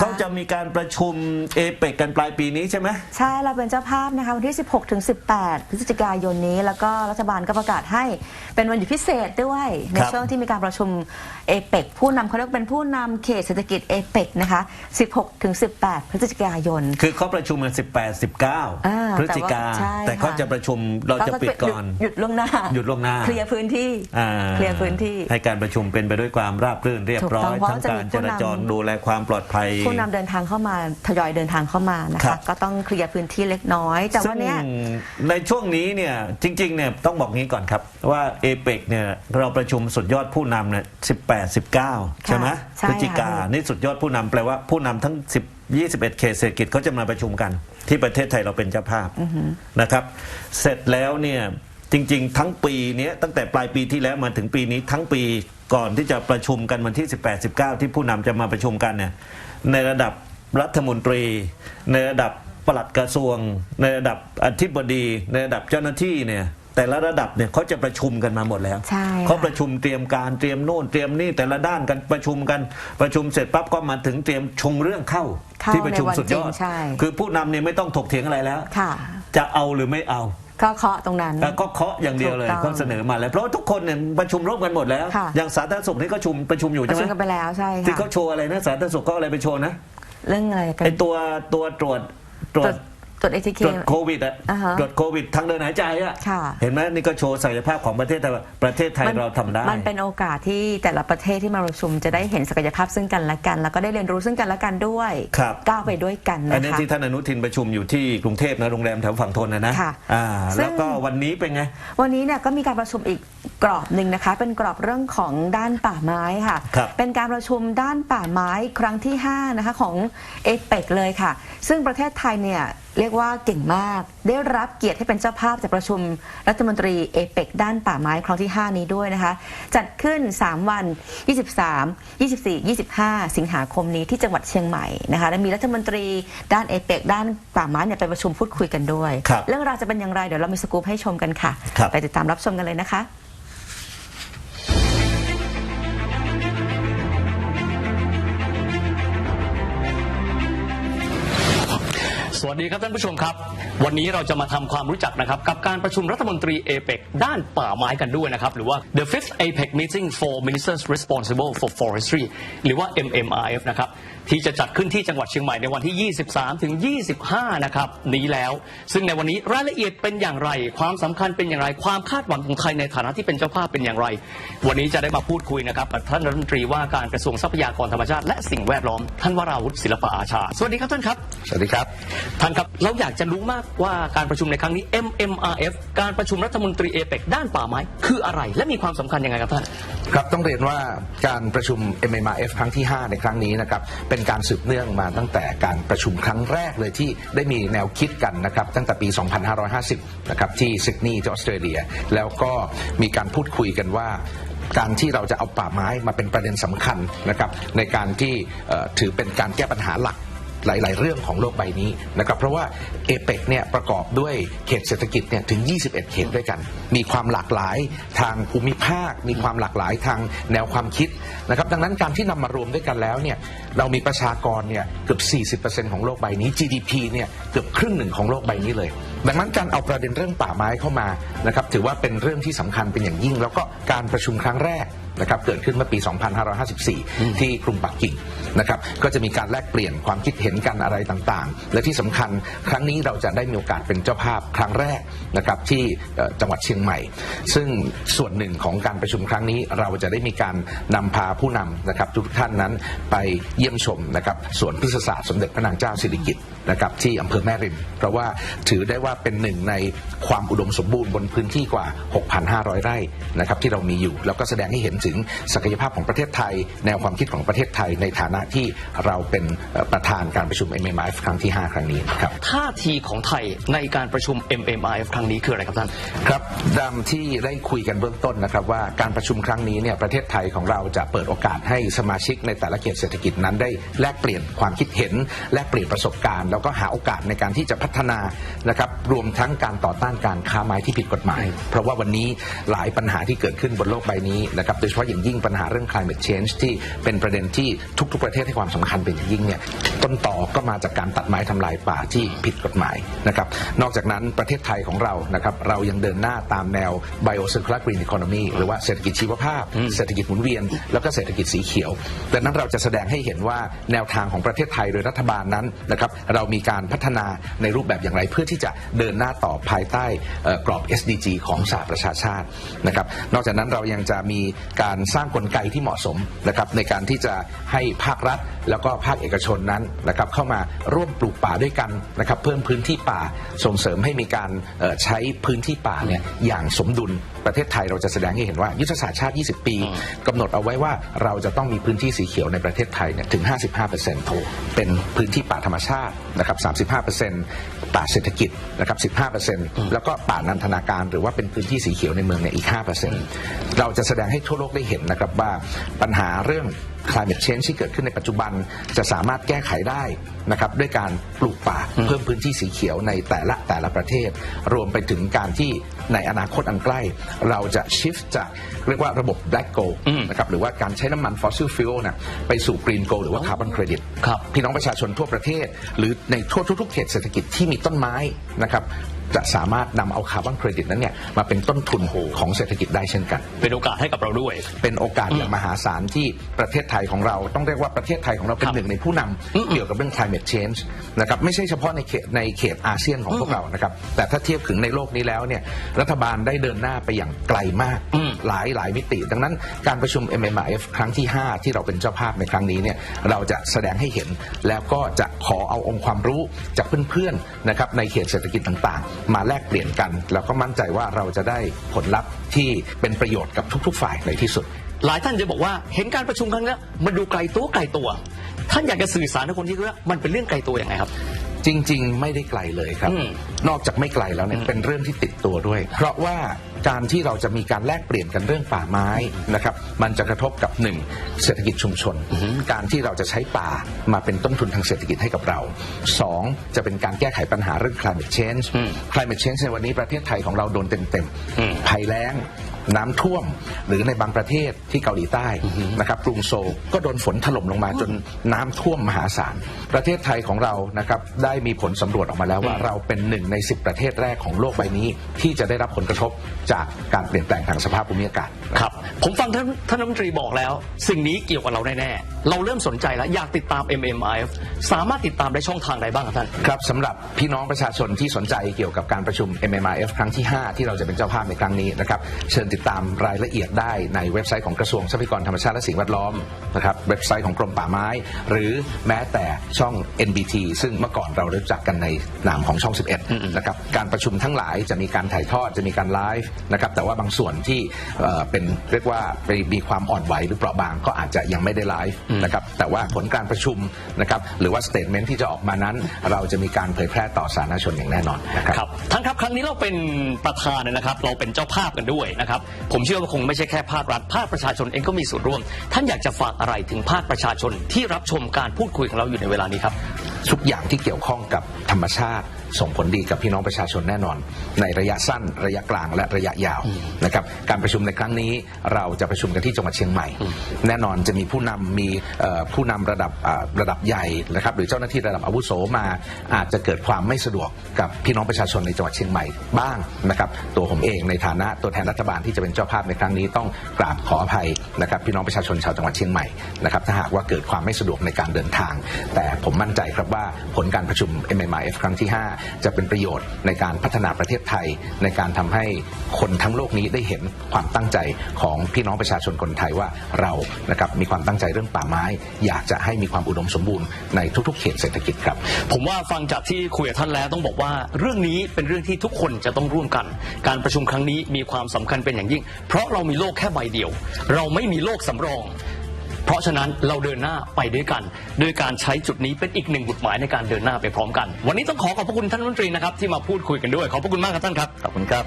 เขาจะมีการประชุมเอเปกกันปลายปีนี้ใช่ไหม ใช่เราเป็นเจ้าภาพนะคะวันที่ 16ถึง18 พฤศจิกายนนี้ แล้วก็รัฐบาลก็ประกาศให้เป็นวันหยุดพิเศษด้วย ในครับช่วงที่มีการประชุมเอเปกผู้นำเขาเรียกเป็นผู้นำเขตเศรษฐกิจเอเปกนะคะ16ถึง18 พฤศจิกายน คือเขาประชุมกัน18อ่า19 พฤศจิกาแต่ว่าใช่แต่เขาค่ะจะประชุมเราจะปิดก่อนหยุดล่วงหน้าหยุดล่วงหน้าเคลียร์พื้นที่อ่าเคลียร์พื้นที่ให้การประชุมเป็นไปด้วยความราบรื่นเรียบร้อถูกต้ยองเพราะทั้งจะกามีรผู้จราจรนำดูแลความปลอดภัยผู้นำเดินทางเข้ามาทยอยเดินทางเข้ามานะครัคะบ ก็ต้องเคลียร์พื้นที่เล็กน้อย แต่วันเนี้ยซึ่งในช่วงนี้เนี่ยจริงๆเนี่ยต้องบอกงี้ก่อนครับ ว่าเอเปกเนี่ยเราประชุมสุดยอดผู้นำเนี่ย18 19ใช่ไหมใช่พฤศจิกาค่ะนี่สุดยอดผู้นำแปลว่าผู้นำทั้ง10 21เขตเศรษฐกิจเขาจะมาประชุมกัน ที่ประเทศไทยเราเป็นเจ้าภาพนะครับ เสร็จแล้วเนี่ยจริง ๆ ทั้งปีเนี้ยตั้งแต่ปลายปีที่แล้วมาถึงปีนี้ทั้งปี ก่อนที่จะประชุมกันวันที่ 18 19 ที่ผู้นำจะมาประชุมกันเนี่ยในระดับรัฐมนตรี ในระดับปลัดกระทรวง ในระดับอธิบดี ในระดับเจ้าหน้าที่เนี่ยแต่ละระดับเนี่ยเขาจะประชุมกันมาหมดแล้วใช่ค่ะ เขาประชุมเตรียมการเตรียมโน่นเตรียมนี่แต่ละด้านกันประชุมกันประชุมเสร็จปั๊บก็มาถึงเตรียมชงเรื่องเข้าเข้าที่ประชุมในวันสุดยอดจริงใช่ คือผู้นำเนี่ยไม่ต้องถกเถียงอะไรแล้ว ค่ะ จะเอาหรือไม่เอา ก็เคาะตรงนั้น แล้วก็เคาะอย่างเดียวเลยถูกต้องเขาเสนอมาแล้วเพราะว่าทุกคนเนี่ยประชุมร่วมกันหมดแล้ว ค่ะ อย่างสาธารณสุขนี่ก็ชุมประชุมอยู่ปใช่ระไหมชุมกันไปแล้วใช่ที่ค่ะเขาโชว์อะไรนะสาธารณสุขเขาเอาอะไรไปโชว์นะเรื่องอะไรกัน ไอตัวตัวตรวจตรวตรจวจ ตรวจเอทีเคตรวจโควิดอะอ่าฮะ ตรวจโควิดทางเดินหายใจอะค่ะ เห็นไหมนี่ก็โชว์ศักยภาพของประเทศไทยว่าประเทศไทยเราทำได้ มันเป็นโอกาสที่แต่ละประเทศที่มาประชุมจะได้เห็นศักยภาพซึ่งกันและกัน แล้วก็ได้เรียนรู้ซึ่งกันและกันด้วยครับ ก้าวไปด้วยกันอันนะนี้คะ ที่ท่านอนุทินประชุมอยู่ที่กรุงเทพนะโรงแรมแถวฝั่งทนนะนะค่ะอ่าซึ่ง แล้วก็วันนี้เป็นไง วันนี้เนี่ยก็มีการประชุมอีกกรอบหนึ่งนะคะ เป็นกรอบเรื่องของด้านป่าไม้ค่ะ ครับเป็นการประชุมด้านป่าไม้ครั้งที่ 5 นะคะของเอเปกเลยค่ะ ซึ่งประเทศไทยเนี่ยเรียกว่าเก่งมาก ได้รับเกียรติให้เป็นเจ้าภาพจากประชุมรัฐมนตรีเอเปกด้านป่าไม้ครั้งที่ 5 นี้ด้วยนะคะ จัดขึ้น 3 วัน 23 24 25 สิงหาคมนี้ที่จังหวัดเชียงใหม่นะคะและมีรัฐมนตรีด้านเอเปกด้านป่าไม้เนี่ยไปประชุมพูดคุยกันด้วย ครับเรื่องราวจะเป็นอย่างไรเดี๋ยวเรามีสกู๊ปให้ชมกันค่ะ ครับ ไปติดตามรับชมกันเลยนะคะ สวัสดีครับท่านผู้ชมครับ วันนี้เราจะมาทำความรู้จักนะครับกับการประชุมรัฐมนตรีเอเปกด้านป่าไม้กันด้วยนะครับ หรือว่า the fifth APEC meeting for ministers responsible for forestry หรือว่า MMRF นะครับที่จะจัดขึ้นที่จังหวัดเชียงใหม่ในวันที่ 23 ถึง 25 นะครับนี้แล้ว ซึ่งในวันนี้รายละเอียดเป็นอย่างไร ความสำคัญเป็นอย่างไร ความคาดหวังของไทยในฐานะที่เป็นเจ้าภาพเป็นอย่างไร วันนี้จะได้มาพูดคุยนะครับกับท่านรัฐมนตรีว่าการกระทรวงทรัพยากรธรรมชาติและสิ่งแวดล้อมท่านวราวุฒิศิลปะอาชา สวัสดีครับท่านครับ สวัสดีครับท่านครับเราอยากจะรู้มากว่าการประชุมในครั้งนี้ MMRF การประชุมรัฐมนตรีเอเปกด้านป่าไม้คืออะไร และมีความสำคัญยังไงครับท่านครับต้องเรียนว่าการประชุม MMRF ครั้งที่ 5 ในครั้งนี้นะครับเป็นการสืบเนื่องมาตั้งแต่การประชุมครั้งแรกเลยที่ได้มีแนวคิดกันนะครับตั้งแต่ปี 2550 นะครับที่ซิดนีย์ที่ออสเตรเลีย แล้วก็มีการพูดคุยกันว่าการที่เราจะเอาป่าไม้มาเป็นประเด็นสำคัญนะครับในการที่ถือเป็นการแก้ปัญหาหลัก หลาย ๆ เรื่องของโลกใบนี้นะครับเพราะว่าเอเปกเนี่ยประกอบด้วยเขตเศรษฐกิจเนี่ยถึง 21 เขตด้วยกัน มีความหลากหลายทางภูมิภาค มีความหลากหลายทางแนวความคิดนะครับดังนั้นการที่นำมารวมด้วยกันแล้วเนี่ยเรามีประชากรเนี่ยเกือบ 40%ของโลกใบนี้ GDP เนี่ยเกือบครึ่งหนึ่งของโลกใบนี้เลย ดังนั้นการเอาประเด็นเรื่องป่าไม้เข้ามานะครับถือว่าเป็นเรื่องที่สำคัญเป็นอย่างยิ่ง แล้วก็การประชุมครั้งแรก นะครับเกิดขึ้นเมื่อปี 2554 ที่กรุงปักกิ่งนะครับก็จะมีการแลกเปลี่ยนความคิดเห็นกันอะไรต่างๆ และที่สำคัญครั้งนี้เราจะได้มีโอกาสเป็นเจ้าภาพครั้งแรกนะครับที่เอ่อจังหวัดเชียงใหม่ ซึ่งส่วนหนึ่งของการประชุมครั้งนี้เราจะได้มีการนำพาผู้นำนะครับทุกท่านนั้นไปเยี่ยมชมนะครับสวนพฤกษศาสตร์สมเด็จพระนางเจ้าสิริกิติ์นะครับที่อำเภอแม่ริม เพราะว่าถือได้ว่าเป็นหนึ่งในความอุดมสมบูรณ์บนพื้นที่กว่า 6,500 ไร่นะครับที่เรามีอยู่ แล้วก็แสดงให้เห็นถึงศักยภาพของประเทศไทย แนวความคิดของประเทศไทย ในฐานะที่เราเป็นเอ่อประธานการประชุม MMIF ครั้งที่ 5 ครั้งนี้ครับท่าทีของไทยในการประชุม MMRF ครั้งนี้คืออะไรครับท่านครับดามที่ได้คุยกันเบื้องต้นนะครับว่าการประชุมครั้งนี้เนี่ยประเทศไทยของเราจะเปิดโอกาสให้สมาชิกในแต่ละเขตเศรษฐกิจนั้นได้แลกเปลี่ยนความคิดเห็น แลกเปลี่ยนประสบการณ์ แล้วก็หาโอกาสในการที่จะพัฒนานะครับรวมทั้งการต่อต้านการค้าไม้ที่ผิดกฎหมาย เพราะว่าวันนี้หลายปัญหาที่เกิดขึ้นบนโลกใบนี้นะครับโดยเฉพาะอย่างยิ่งปัญหาเรื่อง climate change ที่เป็นประเด็นที่ทุก ๆ ประเทศให้ความสำคัญเป็นอย่างยิ่งเนี่ยต้นต่อก็มาจากการตัดไม้ทำลายป่าที่ผิดกฎหมายนะครับนอกจากนั้นประเทศไทยของเรานะครับเรายังเดินหน้าตามแนว Biocircular Green Economy หรือว่าเศรษฐกิจชีวภาพ เศรษฐกิจหมุนเวียน แล้วก็เศรษฐกิจสีเขียวดังนั้นเราจะแสดงให้เห็นว่าแนวทางของประเทศไทยโดยรัฐบาลนั้นนะครับเรามีการพัฒนาในรูปแบบอย่างไร เพื่อที่จะเดินหน้าต่อภายใต้เอ่อกรอบ SDG ของสหประชาชาตินะครับนอกจากนั้นเรายังจะมีการสร้างกลไกที่เหมาะสมนะครับในการที่จะให้ภาครัฐ แล้วก็ภาคเอกชนนั้นนะครับเข้ามาร่วมปลูกป่าด้วยกันนะครับเพิ่มพื้นที่ป่าส่งเสริมให้มีการเอ่อใช้พื้นที่ป่าเนี่ยอย่างสมดุลประเทศไทยเราจะแสดงให้เห็นว่ายุทธศาสตร์ชาติ 20 ปีกำหนดเอาไว้ว่าเราจะต้องมีพื้นที่สีเขียวในประเทศไทยเนี่ยถึง 55%โถเป็นพื้นที่ป่าธรรมชาตินะครับ 35%ป่าเศรษฐกิจนะครับ 15%แล้วก็ป่านันทนาการ หรือว่าเป็นพื้นที่สีเขียวในเมืองเนี่ยอีก 5%เราจะแสดงให้ทั่วโลกได้เห็นนะครับว่าปัญหาเรื่อง climate change ที่เกิดขึ้นในปัจจุบันจะสามารถแก้ไขได้นะครับด้วยการปลูกป่าเพิ่มพื้นที่สีเขียวในแต่ละแต่ละประเทศ รวมไปถึงการที่ในอนาคตอันใกล้ เราจะ shift จากเรียกว่าระบบ black gold นะครับหรือว่าการใช้น้ำมัน fossil fuel นะไปสู่ green gold หรือว่า carbon credit ครับพี่น้องประชาชนทั่วประเทศ หรือในทั่วทุกๆเขตเศรษฐกิจที่มีต้นไม้นะครับ จะสามารถนำเอาคาร์บอนเครดิตนั้นเนี่ยมาเป็นต้นทุนของเศรษฐกิจได้เช่นกัน เป็นโอกาสให้กับเราด้วย เป็นโอกาสอย่างมหาศาลที่ประเทศไทยของเรา ต้องเรียกว่าประเทศไทยของเราเป็คนรับหนึ่งในผู้นำเกี่ยวกับเรื่อง climate change นะครับไม่ใช่เฉพาะในเขตในเขตอาเซียนของพวกเรานะครับแต่ถ้าเทียบถึงในโลกนี้แล้วเนี่ยรัฐบาลได้เดินหน้าไปอย่างไกลมาก อืม หลายหลายมิติ ดังนั้นการประชุม MMIF ครั้งที่ 5 ที่เราเป็นเจ้าภาพในครั้งนี้เนี่ยเราจะแสดงให้เห็นแล้วก็จะขอเอาองค์ความรู้จากเพื่อนๆนะครับในเขตเศรษฐกิจต่างๆมาแลกเปลี่ยนกัน แล้วก็มั่นใจว่าเราจะได้ผลลัพธ์ที่เป็นประโยชน์กับทุก ๆ ฝ่ายในที่สุด หลายท่านจะบอกว่าเห็นการประชุมครั้งนี้มันดูไกลตัวไกลตัว ท่านอยากจะสื่อสารกับคนที่ว่ามันเป็นเรื่องไกลตัวอย่างไรครับ จริง ๆ ไม่ได้ไกลเลยครับอืมนอกจากไม่ไกลแล้วเนี่ยเป็นเรื่องที่ติดตัวด้วย เพราะว่าการที่เราจะมีการแลกเปลี่ยนกันเรื่องป่าไม้นะครับ มันจะกระทบกับหนึ่งเศรษฐกิจชุมชน การที่เราจะใช้ป่ามาเป็นต้นทุนทางเศรษฐกิจให้กับเราสองจะเป็นการแก้ไขปัญหาเรื่อง climate change อืม climate change ในวันนี้ประเทศไทยของเราโดนเต็มอืมๆภัยแล้ง น้ำท่วม หรือในบางประเทศที่เกาหลีใต้นะครับกรุงโซลก็โดนฝนถล่มลงมาจนน้ำท่วมมหาศาล ประเทศไทยของเรานะครับได้มีผลสำรวจออกมาแล้วว่าเราเป็นหนึ่งใน 10 ประเทศแรกของโลกใบนี้ ที่จะได้รับผลกระทบจากการเปลี่ยนแปลงทางสภาพภูมิอากาศครับผมฟังท่านท่านรัฐมนตรีบอกแล้ว สิ่งนี้เกี่ยวกับเราแน่ๆเราเริ่มสนใจแล้วอยากติดตาม MMIF สามารถติดตามได้ช่องทางใดบ้างครับท่านครับสำหรับพี่น้องประชาชนที่สนใจเกี่ยวกับการประชุม MMIF ครั้งที่ 5 ที่เราจะเป็นเจ้าภาพในครั้งนี้นะครับเชิญติดตามรายละเอียดได้ในเว็บไซต์ของกระทรวงทรัพยากรธรรมชาติและสิ่งแวดล้อมนะครับเว็บไซต์ของกรมป่าไม้ หรือแม้แต่ช่อง NBT ซึ่งเมื่อก่อนเรารู้จักกันในนามของช่อง 11นะครับการประชุมทั้งหลายจะมีการถ่ายทอดจะมีการไลฟ์นะครับแต่ว่าบางส่วนที่เอ่อเป็นเรียกว่าไปมีความอ่อนไหวหรือเปราะบางก็อาจจะยังไม่ได้ไลฟ์นะครับแต่ว่าผลการประชุมนะครับหรือว่าสเต t เมนที่จะออกมานั้น เราจะมีการเผยแพร่ต่อสาธารณชนอย่างแน่นอนนะครับครับท่านครับครั้งนี้เราเป็นประธานนะครับ เราเป็นเจ้าภาพกันด้วยนะครับผมเชื่อว่าคงไม่ใช่แค่ภาครัฐ ภาคประชาชนเองก็มีส่วนร่วม ท่านอยากจะฝากอะไรถึงภาคประชาชนที่รับชมการพูดคุยของเราอยู่ในเวลานี้ครับ ทุกอย่างที่เกี่ยวข้องกับธรรมชาติ ส่งผลดีกับพี่น้องประชาชนแน่นอน ในระยะสั้นระยะกลางและระยะยาวนะครับการประชุมในครั้งนี้เราจะประชุมกันที่จังหวัดเชียงใหม่ แน่นอนจะมีผู้นำมีเอ่อผู้นำระดับอ่าระดับใหญ่นะครับหรือเจ้าหน้าที่ระดับอาวุโสมาอาจจะเกิดความไม่สะดวกกับพี่น้องประชาชนในจังหวัดเชียงใหม่บ้างนะครับตัวผมเองในฐานะตัวแทนรัฐบาลที่จะเป็นเจ้าภาพในครั้งนี้ต้องกราบขออภัยนะครับพี่น้องประชาชนชาวจังหวัดเชียงใหม่นะครับถ้าหากว่าเกิดความไม่สะดวกในการเดินทาง แต่ผมมั่นใจครับว่าผลการประชุม MMIF ครั้งที่ 5จะเป็นประโยชน์ในการพัฒนาประเทศไทย ในการทำให้คนทั้งโลกนี้ได้เห็นความตั้งใจของพี่น้องประชาชนคนไทยว่าเรานะครับมีความตั้งใจเรื่องป่าไม้ อยากจะให้มีความอุดมสมบูรณ์ในทุกๆเขตเศรษฐกิจครับ ผมว่าฟังจากที่คุยกับท่านแล้วต้องบอกว่า เรื่องนี้เป็นเรื่องที่ทุกคนจะต้องร่วมกัน การประชุมครั้งนี้มีความสำคัญเป็นอย่างยิ่ง เพราะเรามีโลกแค่ใบเดียว เราไม่มีโลกสำรอง เพราะฉะนั้นเราเดินหน้าไปด้วยกันด้วยการใช้จุดนี้เป็นอีกหนึ่งบทหมายในการเดินหน้าไปพร้อมกัน วันนี้ต้องขอขอบพระคุณท่านรัฐมนตรีนะครับที่มาพูดคุยกันด้วยขอบพระคุณมากครับท่านครับขอบคุณครับ